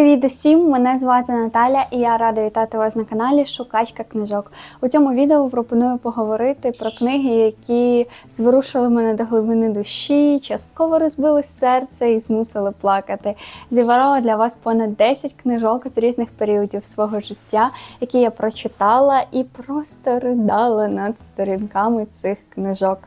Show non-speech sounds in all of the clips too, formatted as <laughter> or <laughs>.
Привіт усім! Мене звати Наталя і я рада вітати вас на каналі Шукачка книжок. У цьому відео пропоную поговорити про книги, які зворушили мене до глибини душі, частково розбили серце і змусили плакати. Зібрала для вас понад 10 книжок з різних періодів свого життя, які я прочитала і просто ридала над сторінками цих книжок.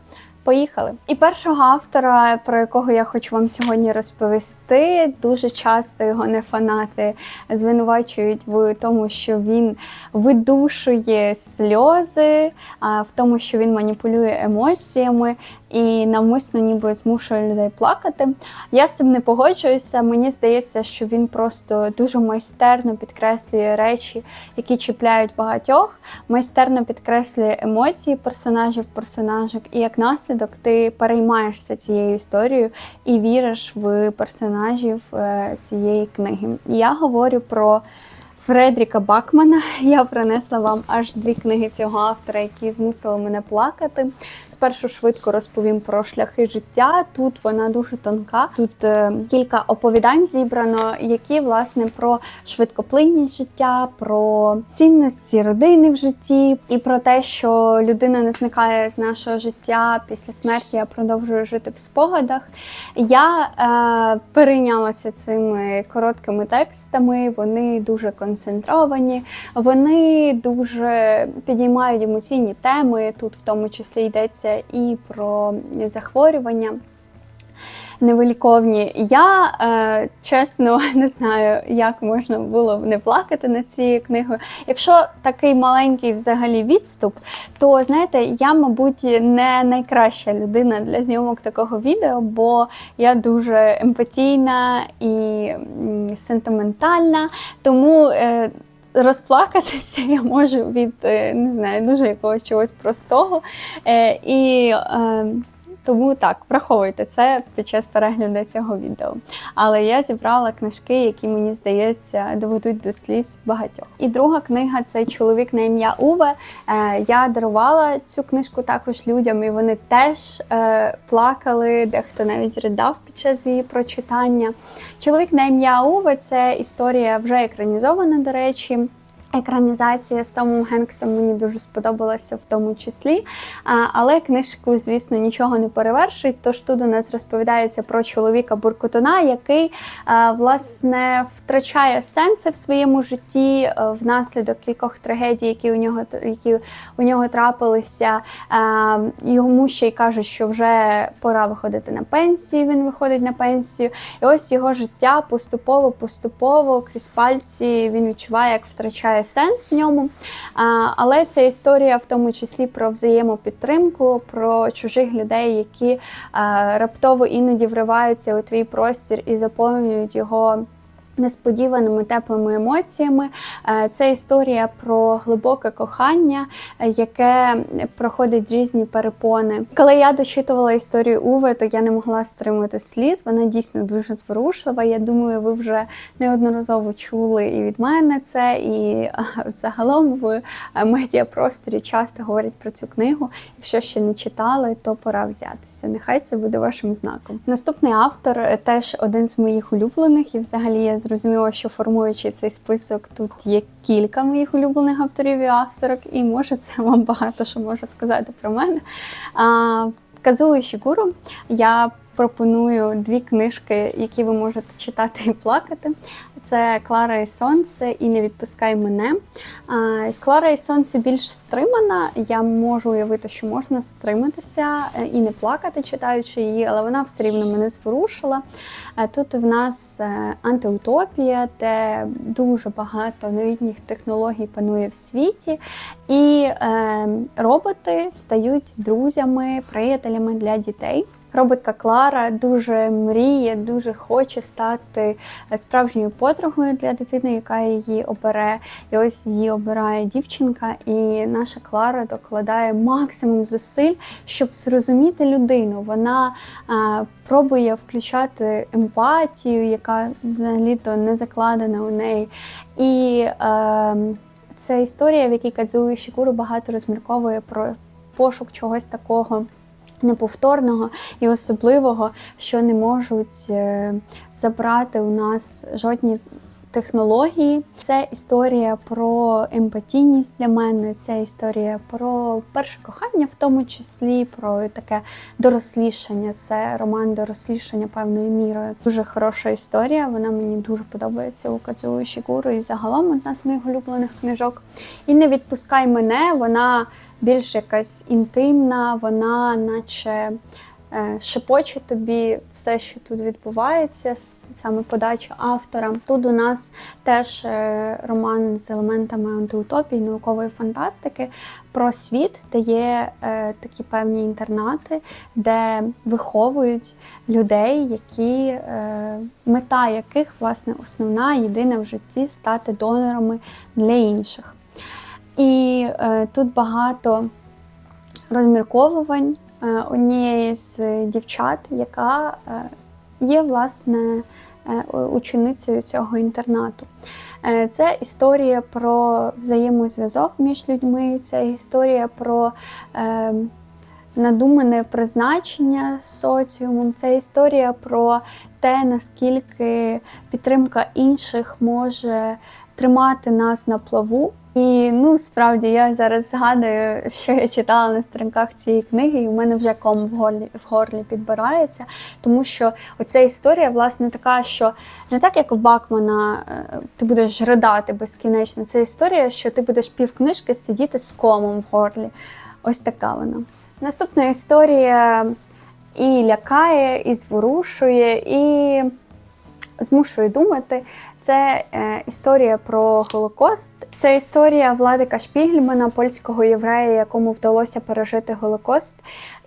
Поїхали. І першого автора, про якого я хочу вам сьогодні розповісти, дуже часто його не фанати звинувачують в тому, що він видушує сльози, в тому, що він маніпулює емоціями і навмисно ніби змушує людей плакати. Я з цим не погоджуюся. Мені здається, що він просто дуже майстерно підкреслює речі, які чіпляють багатьох, майстерно підкреслює емоції персонажів, персонажок, і як наслідок ти переймаєшся цією історією і віриш в персонажів е, цієї книги. Я говорю про. Фредріка Бакмана я принесла вам аж дві книги цього автора, які змусили мене плакати. Спершу швидко розповім про шляхи життя. Тут вона дуже тонка. Тут е, кілька оповідань зібрано, які власне про швидкоплинність життя, про цінності родини в житті і про те, що людина не зникає з нашого життя після смерті, а продовжує жити в спогадах. Я е, перейнялася цими короткими текстами. Вони дуже концентровані, вони дуже підіймають емоційні теми. Тут в тому числі йдеться і про захворювання. Невиліковні. Я е, чесно <laughs> не знаю, як можна було не плакати над цією книгою. Якщо такий маленький взагалі відступ, то знаєте, я, мабуть, не найкраща людина для зйомок такого відео, бо я дуже емпатійна і сентиментальна. Тому. Е, Розплакатися я можу від е, не знаю, дуже якогось чогось простого. Е, і е, тому так, враховуйте це під час перегляду цього відео. Але я зібрала книжки, які мені здається доведуть до сліз багатьох. І друга книга це чоловік на ім'я Уве. Е, Я дарувала цю книжку також людям, і вони теж е, плакали, дехто навіть ридав під час її прочитання. Чоловік на ім'я Уве це історія вже екранізована, до речі. Екранізація з Томом Генксом мені дуже сподобалася в тому числі. Але книжку, звісно, нічого не перевершить. Тож тут у нас розповідається про чоловіка Буркутуна, який власне втрачає сенси в своєму житті а, внаслідок кількох трагедій, які у нього які у нього трапилися. Йому ще й кажуть, що вже пора виходити на пенсію. Він виходить на пенсію. І ось його життя поступово-поступово крізь пальці він відчуває, як втрачає сенс в ньому. Але це історія в тому числі про взаємопідтримку, про чужих людей, які раптово іноді вриваються у твій простір і заповнюють його. Несподіваними теплими емоціями. Е, Це історія про глибоке кохання, е, яке проходить різні перепони. Коли я дочитувала історію Уви, то я не могла стримати сліз. Вона дійсно дуже зворушлива. Я думаю, ви вже неодноразово чули і від мене це, і е, загалом в медіапросторі часто говорять про цю книгу. Якщо ще не читали, то пора взятися. Нехай це буде вашим знаком. Наступний автор е, теж один з моїх улюблених, і взагалі я зрозуміла, що формуючи цей список, тут є кілька моїх улюблених авторів і авторок, і може це вам багато що може сказати про мене. А, Казуо Ішігуру. Я пропоную дві книжки, які ви можете читати і плакати. Це Клара і Сонце і Не відпускай мене. Клара і Сонце більш стримана. Я можу уявити, що можна стриматися е, і не плакати, читаючи її, але вона все рівно мене зворушила. Тут в нас е, антиутопія, де дуже багато новітніх технологій панує в світі, і е, роботи стають друзями, приятелями для дітей. Роботка Клара дуже мріє, дуже хоче стати справжньою подругою для дитини, яка її обере. І ось її обирає дівчинка, і наша Клара докладає максимум зусиль, щоб зрозуміти людину. Вона а, пробує включати емпатію, яка взагалі-то не закладена у неї. І е, це історія, в якій Кадзуї Шікуру багато розмірковує про пошук чогось такого неповторного і особливого, що не можуть е, забрати у нас жодні технології. Це історія про емпатійність для мене. Це історія про перше кохання, в тому числі про таке дорослішання. Це роман дорослішання певною мірою. Дуже хороша історія. Вона мені дуже подобається у Кадзуо Шігуру і загалом одна з моїх улюблених книжок. І не відпускай мене. Вона більш якась інтимна, вона наче е, шепоче тобі все, що тут відбувається, саме подача автора. Тут у нас теж е, роман з елементами антиутопії, наукової фантастики про світ, де є е, такі певні інтернати, де виховують людей, які мета яких, власне, основна, єдина в житті стати донорами для інших. І е, тут багато розмірковувань е, однієї з дівчат, яка е, є власне е, ученицею цього інтернату. Е, Це історія про взаємозв'язок між людьми, це історія про е, надумане призначення з соціумом, це історія про те, наскільки підтримка інших може тримати нас на плаву. І ну справді я зараз згадую, що я читала на сторінках цієї книги, і в мене вже ком в горлі в горлі підбирається, тому що оця історія, власне, така, що не так як в Бакмана е, ти будеш ридати безкінечно. Це історія, що ти будеш півкнижки сидіти з комом в горлі. Ось така вона. Наступна історія і лякає, і зворушує, і змушує думати. Це е, історія про Голокост. Це історія Владика Шпігельмана, польського єврея, якому вдалося пережити Голокост,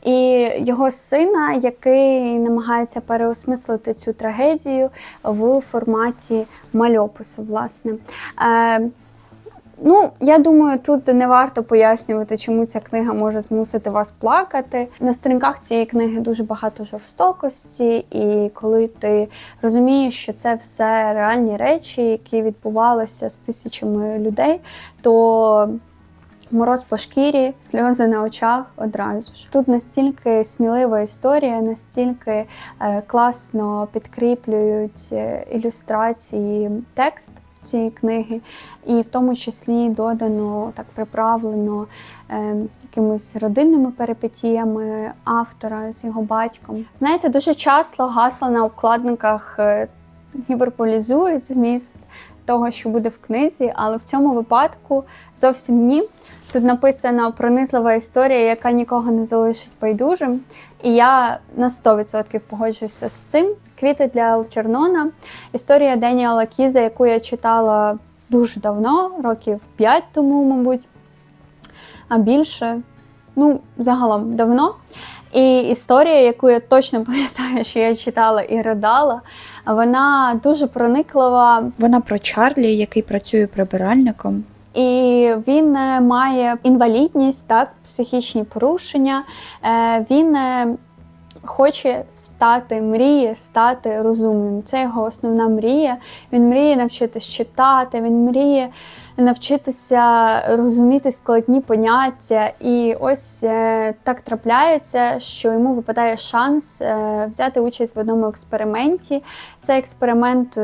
і його сина, який намагається переосмислити цю трагедію в форматі мальопису. Власне. Ну, я думаю, тут не варто пояснювати, чому ця книга може змусити вас плакати. На сторінках цієї книги дуже багато жорстокості, і коли ти розумієш, що це все реальні речі, які відбувалися з тисячами людей, то мороз по шкірі, сльози на очах одразу ж. Тут настільки смілива історія, настільки е, класно підкріплюють е, ілюстрації текст цієї книги, і в тому числі додано так приправлено е, якимись родинними перипетіями автора з його батьком. Знаєте, дуже часто гасла на обкладинках е, гіперболізують зміст того, що буде в книзі, але в цьому випадку зовсім ні. Тут написана пронизлива історія, яка нікого не залишить байдужим. І я на 100% погоджуюся з цим. Квіти для Алчернона. Історія Деніала Кіза, яку я читала дуже давно, років 5 тому, мабуть, а більше. Ну, загалом давно. І історія, яку я точно <laughs> пам'ятаю, що я читала і ридала, вона дуже прониклива. Вона про Чарлі, який працює прибиральником. І він е, має інвалідність, так, психічні порушення. Е, Він е, хоче стати, мріє стати розумним. Це його основна мрія. Він мріє навчитись читати, він мріє навчитися розуміти складні поняття. І ось так трапляється, що йому випадає шанс взяти участь в одному експерименті. Цей експеримент.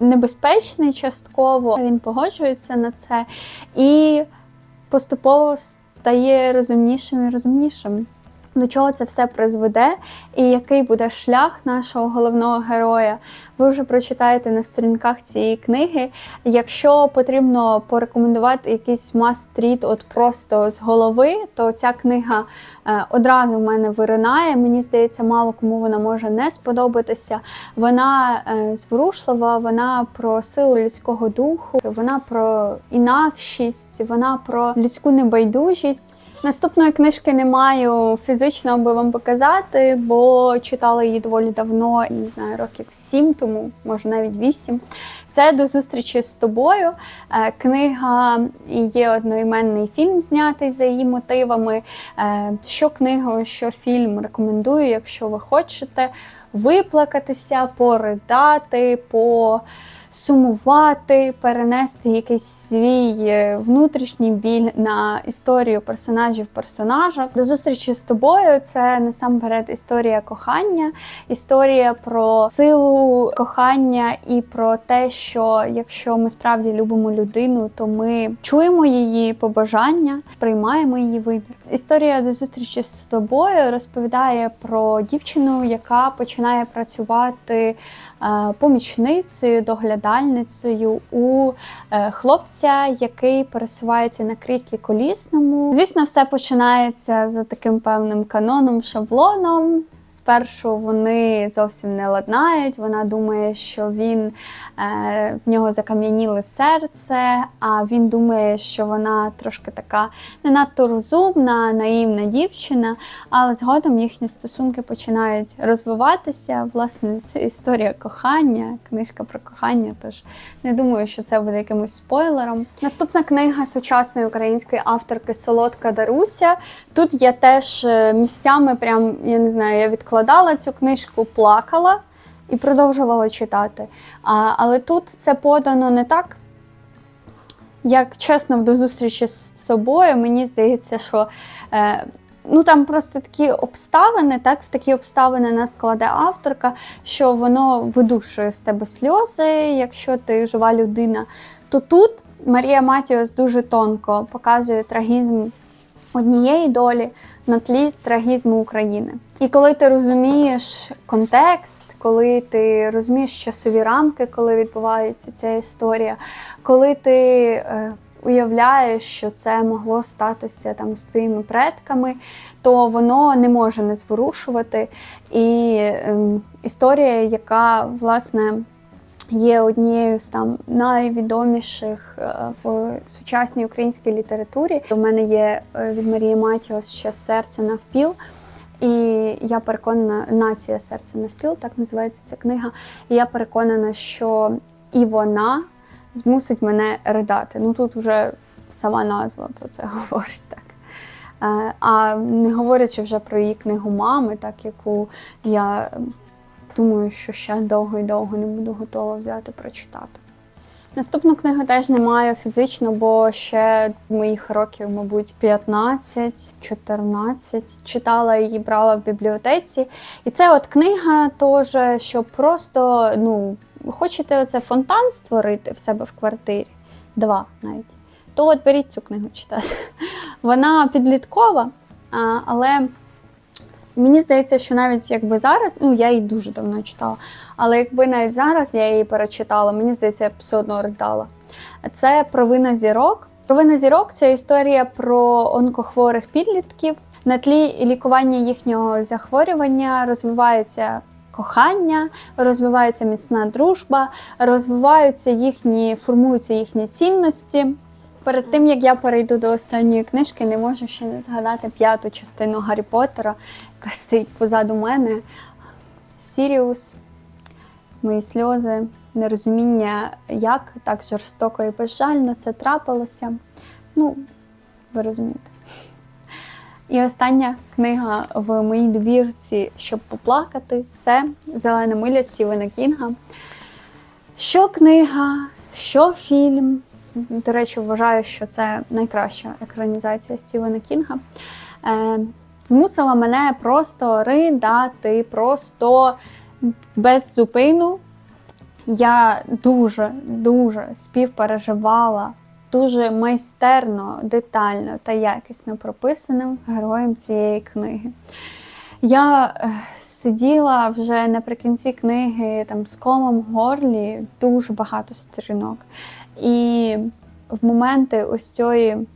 Небезпечний частково, він погоджується на це і поступово стає розумнішим і розумнішим. До чого це все призведе, і який буде шлях нашого головного героя, ви вже прочитаєте на сторінках цієї книги. Якщо потрібно порекомендувати якийсь must-read от просто з голови, то ця книга е, одразу в мене виринає. Мені здається, мало кому вона може не сподобатися. Вона е, зворушлива, вона про силу людського духу, вона про інакшість, вона про людську небайдужість. Наступної книжки не маю фізично, аби вам показати, бо читала її доволі давно, не знаю, років сім тому, може навіть вісім. Це до зустрічі з тобою. Е, Книга є одноіменний фільм, знятий за її мотивами. Е, Що книгу, що фільм рекомендую, якщо ви хочете виплакатися, поридати, сумувати, перенести якийсь свій е, внутрішній біль на історію персонажів персонажок. До зустрічі з тобою це насамперед історія кохання, історія про силу кохання і про те, що якщо ми справді любимо людину, то ми чуємо її побажання, приймаємо її вибір. Історія до зустрічі з тобою розповідає про дівчину, яка починає працювати помічницею, доглядальницею у е, хлопця, який пересувається на кріслі колісному. Звісно, все починається за таким певним каноном, шаблоном. Спершу вони зовсім не ладнають. Вона думає, що він е, в нього закам'яніле серце, а він думає, що вона трошки така не надто розумна, наївна дівчина. Але згодом їхні стосунки починають розвиватися. Власне, це історія кохання, книжка про кохання. Тож не думаю, що це буде якимось спойлером. Наступна книга сучасної української авторки Солодка Даруся. Тут я теж е, місцями, прям я не знаю, я відкладала цю книжку, плакала і продовжувала читати. А, але тут це подано не так. Як чесно, до зустрічі з собою, мені здається, що е, ну там просто такі обставини, так, в такі обставини нас кладе авторка, що воно видушує з тебе сльози, якщо ти жива людина. То тут Марія Матіос дуже тонко показує трагізм однієї долі на тлі трагізму України. І коли ти розумієш контекст, коли ти розумієш часові рамки, коли відбувається ця історія, коли ти е, уявляєш, що це могло статися там з твоїми предками, то воно не може не зворушувати. І ем, історія, яка власне є однією з там найвідоміших е, в сучасній українській літературі. У мене є е, від Марії Матіос ще серце навпіл. І я переконана, нація серця навпіл, так називається ця книга. І я переконана, що і вона змусить мене ридати. Ну тут вже сама назва про це <laughs> говорить так. Е, А не говорячи вже про її книгу мами, так яку я думаю, що ще довго і довго не буду готова взяти прочитати. Наступну книгу теж не маю фізично, бо ще моїх років, мабуть, 15-14 читала її, брала в бібліотеці. І це от книга, теж, щоб просто, ну, хочете оце фонтан створити в себе в квартирі, два навіть, то от беріть цю книгу читати. Вона підліткова, але Мені здається, що навіть якби зараз, ну я її дуже давно читала, але якби навіть зараз я її перечитала, мені здається, я б все одно ридала. Це провина зірок. Провина зірок це історія про онкохворих підлітків. На тлі лікування їхнього захворювання розвивається кохання, розвивається міцна дружба, розвиваються їхні, формуються їхні цінності. Перед тим як я перейду до останньої книжки, не можу ще не згадати п'яту частину Гаррі Поттера, яка стоїть позаду мене. Сіріус, мої сльози, нерозуміння, як так жорстоко і безжально це трапилося. Ну, ви розумієте. І остання книга в моїй добірці, щоб поплакати, це Зелена миля Стівена Кінга. Що книга, що фільм. До речі, вважаю, що це найкраща екранізація Стівена Кінга. Е, змусила мене просто ридати, просто без зупину. Я дуже, дуже співпереживала, дуже майстерно, детально та якісно прописаним героєм цієї книги. Я е, сиділа вже наприкінці книги там з комом в горлі дуже багато сторінок. І в моменти ось цієї,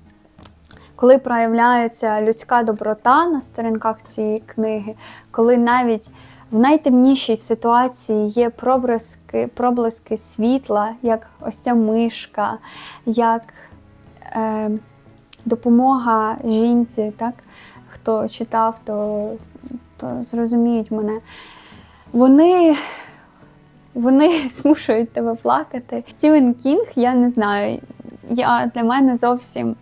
коли проявляється людська доброта на сторінках цієї книги, коли навіть в найтемнішій ситуації є проблиски, проблиски світла, як ось ця мишка, як е, допомога жінці, так? Хто читав, то, то зрозуміють мене. Вони вони <laughs> змушують тебе плакати. Стівен Кінг, я не знаю, я для мене зовсім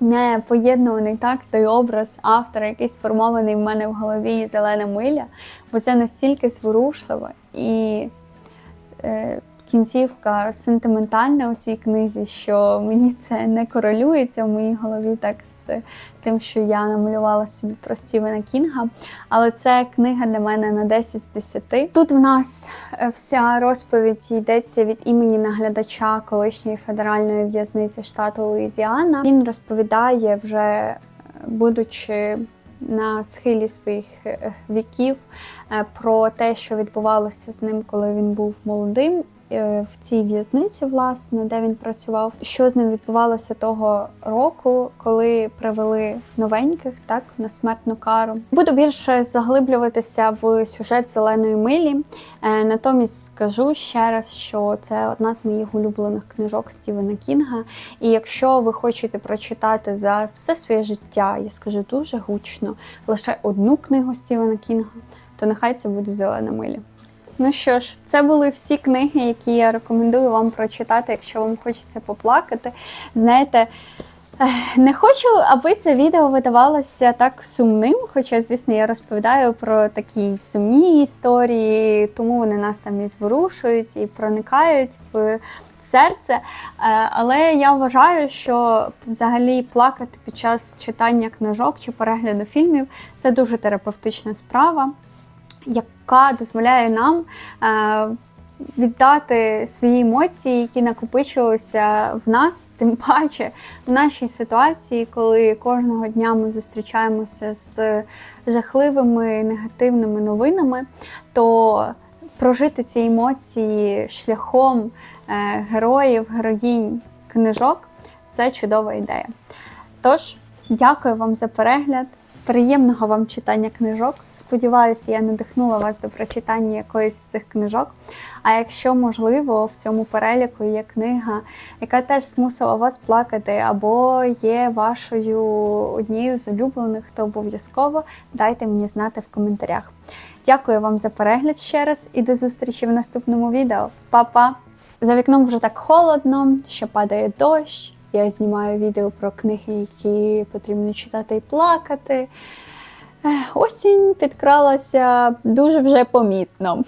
не поєднуваний так той образ автора, який сформований в мене в голові зелена миля, бо це настільки зворушливо і е, кінцівка сентиментальна у цій книзі, що мені це не корелюється в моїй голові так з тим, що я намалювала собі про Стівена Кінга. Але це книга для мене на 10 з 10. Тут в нас е, вся розповідь йдеться від імені наглядача колишньої федеральної в'язниці штату Луїзіана. Він розповідає вже, е, будучи на схилі своїх е, віків, про те, що відбувалося з ним, коли він був молодим. Е, В цій в'язниці, власне, де він працював, що з ним відбувалося того року, коли привели новеньких так на смертну кару. Буду більше заглиблюватися в сюжет зеленої милі. Е, Натомість скажу ще раз, що це одна з моїх улюблених книжок Стівена Кінга. І якщо ви хочете прочитати за все своє життя, я скажу дуже гучно, лише одну книгу Стівена Кінга, то нехай це буде зелена миля. Ну що ж, це були всі книги, які я рекомендую вам прочитати, якщо вам хочеться поплакати. Знаєте, не хочу, аби це відео видавалося так сумним, хоча, звісно, я розповідаю про такі сумні історії, тому вони нас там і зворушують, і проникають в серце. Е, Але я вважаю, що взагалі плакати під час читання книжок чи перегляду фільмів це дуже терапевтична справа яка дозволяє нам е, віддати свої емоції, які накопичилися в нас, тим <laughs> паче в нашій ситуації, коли кожного дня ми зустрічаємося з жахливими негативними новинами, то прожити ці емоції шляхом е, героїв, героїнь книжок це чудова ідея. Тож, дякую вам за перегляд. Приємного вам читання книжок. Сподіваюся, я надихнула вас до прочитання якоїсь з цих книжок. А якщо можливо, в цьому переліку є книга, яка теж змусила вас плакати, або є вашою однією з улюблених, то обов'язково дайте мені знати в коментарях. Дякую вам за перегляд ще раз і до зустрічі в наступному відео. Па-па! За вікном вже так холодно, що падає дощ. Я знімаю відео про книги, які потрібно читати і плакати. Осінь підкралася дуже вже помітно.